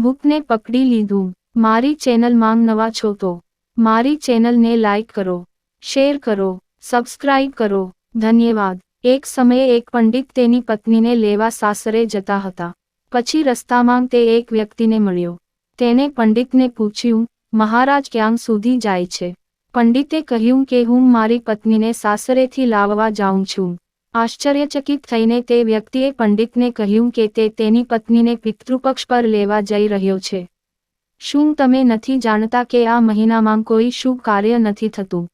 ભૂતને પકડી લીધું. મારી ચેનલમાં નવા છો તો? મારી ચેનલને લાઇક કરો, શેર કરો, સબસ્ક્રાઇબ કરો. ધન્યવાદ. એક સમયે એક પંડિત તેની પત્નીને લેવા સાસરે જતા હતા. પછી રસ્તામાં તે એક વ્યક્તિને મળ્યો. તેને પંડિતને પૂછ્યું, મહારાજ, ક્યાં સુધી જાય છે? પંડિતે કહ્યું કે, હું મારી પત્નીને સાસરેથી લાવવા જાઉં છું. આશ્ચર્યચકિત થઈને તે વ્યક્તિએ પંડિતને કહ્યું કે તે તેની પત્નીને પિતૃપક્ષ પર લેવા જઈ રહ્યો છે. શું તમે નથી જાણતા કે આ મહિનામાં કોઈ શુભ કાર્ય નથી થતું?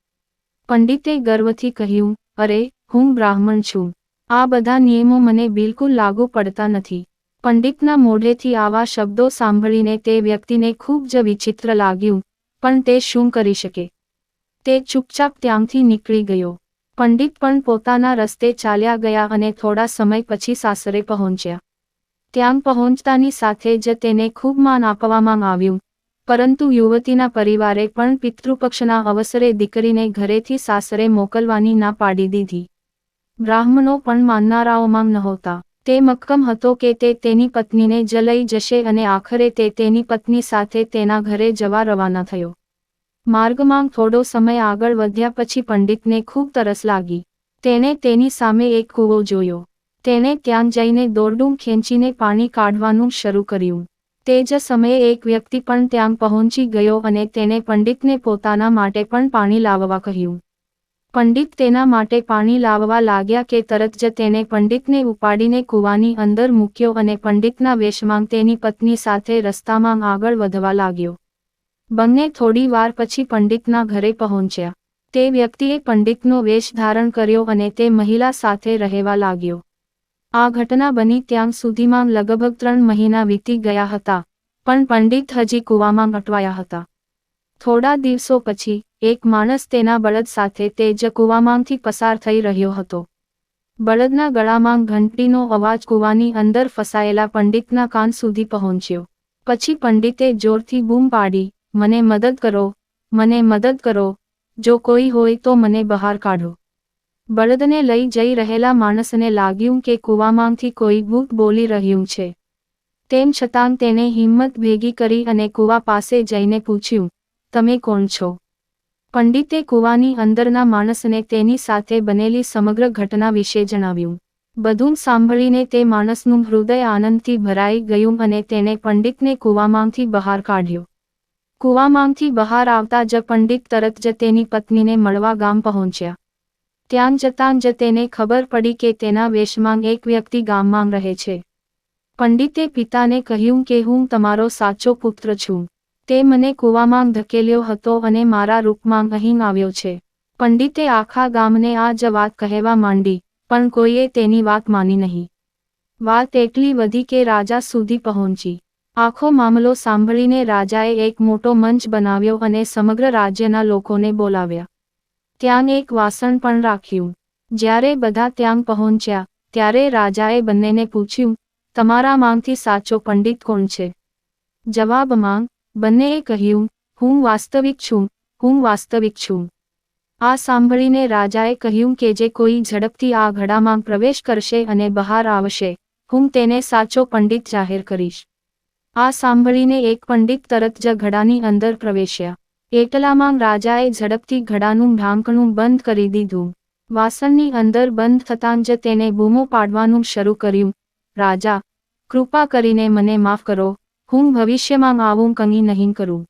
પંડિતે ગર્વથી કહ્યું, અરે, હું બ્રાહ્મણ છું. આ બધા નિયમો મને બિલકુલ લાગુ પડતા નથી. પંડિતના મોઢેથી આવા શબ્દો સાંભળીને તે વ્યક્તિને ખૂબ જ વિચિત્ર લાગ્યું, પણ તે શું કરી શકે? તે ચૂપચાપ ત્યાંથી નીકળી ગયો. પંડિત પણ પોતાના રસ્તે ચાલ્યા ગયા અને થોડા સમય પછી સાસરે પહોંચ્યા. ત્યાં પહોંચતાની સાથે જ તેને ખૂબ માન આપવામાં આવ્યું. પરંતુ યુવતીના પરિવારે પણ પિતૃપક્ષના અવસરે દીકરીને ઘરેથી સાસરે મોકલવાની ના પાડી દીધી. બ્રાહ્મણો પણ માનનારાઓમાં નહોતા. તે મક્કમ હતો કે તે તેની પત્નીને જ લઈ જશે અને આખરે તે તેની પત્ની સાથે તેના ઘરે જવા રવાના થયો. માર્ગમાં થોડો સમય આગળ વધ્યા પછી પંડિતને ખૂબ તરસ લાગી. તેણે તેની સામે એક કૂવો જોયો. તેણે ત્યાં જઈને દોરડું ખેંચીને પાણી કાઢવાનું શરૂ કર્યું. તે જ સમયે એક વ્યક્તિ પણ ત્યાં પહોંચી ગયો અને તેણે પંડિતને પોતાના માટે પણ પાણી લાવવા કહ્યું. પંડિત તેના માટે પાણી લાવવા લાગ્યા કે તરત જ તેને પંડિતને ઉપાડીને કૂવાની અંદર મૂક્યો અને પંડિતના વેશમાં તેની પત્ની સાથે રસ્તામાં આગળ વધવા લાગ્યો. બંને થોડી વાર પછી પંડિતના ઘરે પહોંચ્યા. તે વ્યક્તિએ પંડિતનો વેશ ધારણ કર્યો અને તે મહિલા સાથે રહેવા લાગ્યો. આ ઘટના બની ત્યાં સુધીમાં લગભગ ત્રણ મહિના વીતી ગયા હતા, પણ પંડિત હજી કૂવામાં અટવાયા હતા. થોડા દિવસો પછી, એક માણસ તેના બળદ સાથે તે જ કૂવામાંથી પસાર થઈ રહ્યો હતો. બળદના ગળામાં ઘંટીનો અવાજ કૂવાની અંદર ફસાયેલા પંડિતના કાન સુધી પહોંચ્યો. પછી પંડિતે જોરથી બૂમ પાડી મને મદદ કરો, મને મદદ કરો. જો કોઈ હોય તો મને બહાર કાઢો. બળદને લઈ જઈ રહેલા માણસને લાગ્યું કે કૂવામાંથી કોઈ ભૂત બોલી રહ્યું છે. તેમ છતાં તેને હિંમત ભેગી કરી અને કૂવા પાસે જઈને પૂછ્યું, તમે કોણ છો? પંડિતે કૂવાની અંદરના માણસને તેની સાથે બનેલી સમગ્ર ઘટના વિશે જણાવ્યું. બધું સાંભળીને તે માણસનું હૃદય આનંદથી ભરાઈ ગયું અને તેણે પંડિતને કૂવામાંથી બહાર કાઢ્યો. કૂવામાંથી બહાર આવતા જ પંડિત તરત જ તેની પત્નીને મળવા ગામ પહોંચ્યા. ત્યાં જતાં જ તેને ખબર પડી કે તેના વેશમાં એક વ્યક્તિ ગામમાં રહે છે. પંડિતે પિતાને કહ્યું કે હું તમારો સાચો પુત્ર છું. તે મને કૂવામાં ધકેલ્યો હતો અને મારા રૂપમાં અહીં આવ્યો છે. પંડિતે આખા ગામને આ જ વાત કહેવા માંડી, પણ કોઈએ તેની વાત માની નહીં. વાત એટલી વધી કે રાજા સુધી પહોંચી. આખો મામલો સાંભળીને રાજાએ એક મોટો મંચ બનાવ્યો અને સમગ્ર રાજ્યના લોકોને બોલાવ્યા. ત્યાં એક વાસણ પણ રાખ્યું. જ્યારે બધા ત્યાં પહોંચ્યા, ત્યારે રાજાએ બંનેને પૂછ્યું, તમારા માંગથી સાચો પંડિત કોણ છે? જવાબ માંગ, બંનેએ કહ્યું, હું વાસ્તવિક છું, હું વાસ્તવિક છું. આ સાંભળીને રાજાએ કહ્યું કે જે કોઈ ઝડપથી આ ઘડામાં પ્રવેશ કરશે અને બહાર આવશે, હું તેને સાચો પંડિત જાહેર કરીશ. આ સાંભળીને એક પંડિત તરત જ ઘડાની અંદર પ્રવેશ્યા. એટલામાં રાજાએ ઝડપથી ઘડાનું ઢાંકણું બંધ કરી દીધું. વાસણની અંદર બંધ થતાં જ તેને બૂમો પાડવાનું શરૂ કર્યું. રાજા, કૃપા કરીને મને માફ કરો. હું ભવિષ્યમાં આવું કંઈ નહીં કરું.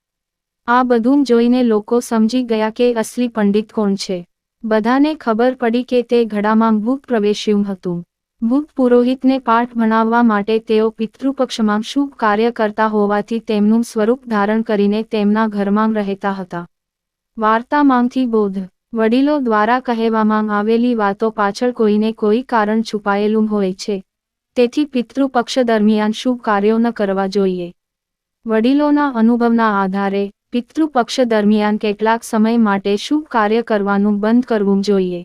આ બધું જોઈને લોકો સમજી ગયા કે અસલી પંડિત કોણ છે. બધાને ખબર પડી કે તે ઘડામાં ભૂત પ્રવેશ્યું હતું. ભૂત પુરોહિતને પાઠ ભણાવવા માટે તેઓ પિતૃપક્ષમાં શુભ કાર્ય કરતા હોવાથી તેમનું સ્વરૂપ ધારણ કરીને તેમના ઘરમાં રહેતા હતા. વાર્તામાંથી બોધ. વડીલો દ્વારા કહેવામાં આવેલી વાતો પાછળ કોઈને કોઈ કારણ છુપાયેલું હોય છે. તેથી પિતૃપક્ષ દરમિયાન શુભ કાર્યો ન કરવા જોઈએ. વડીલોના અનુભવના આધારે પિતૃપક્ષ દરમિયાન કેટલાક સમય માટે શુભ કાર્ય કરવાનું બંધ કરવું જોઈએ.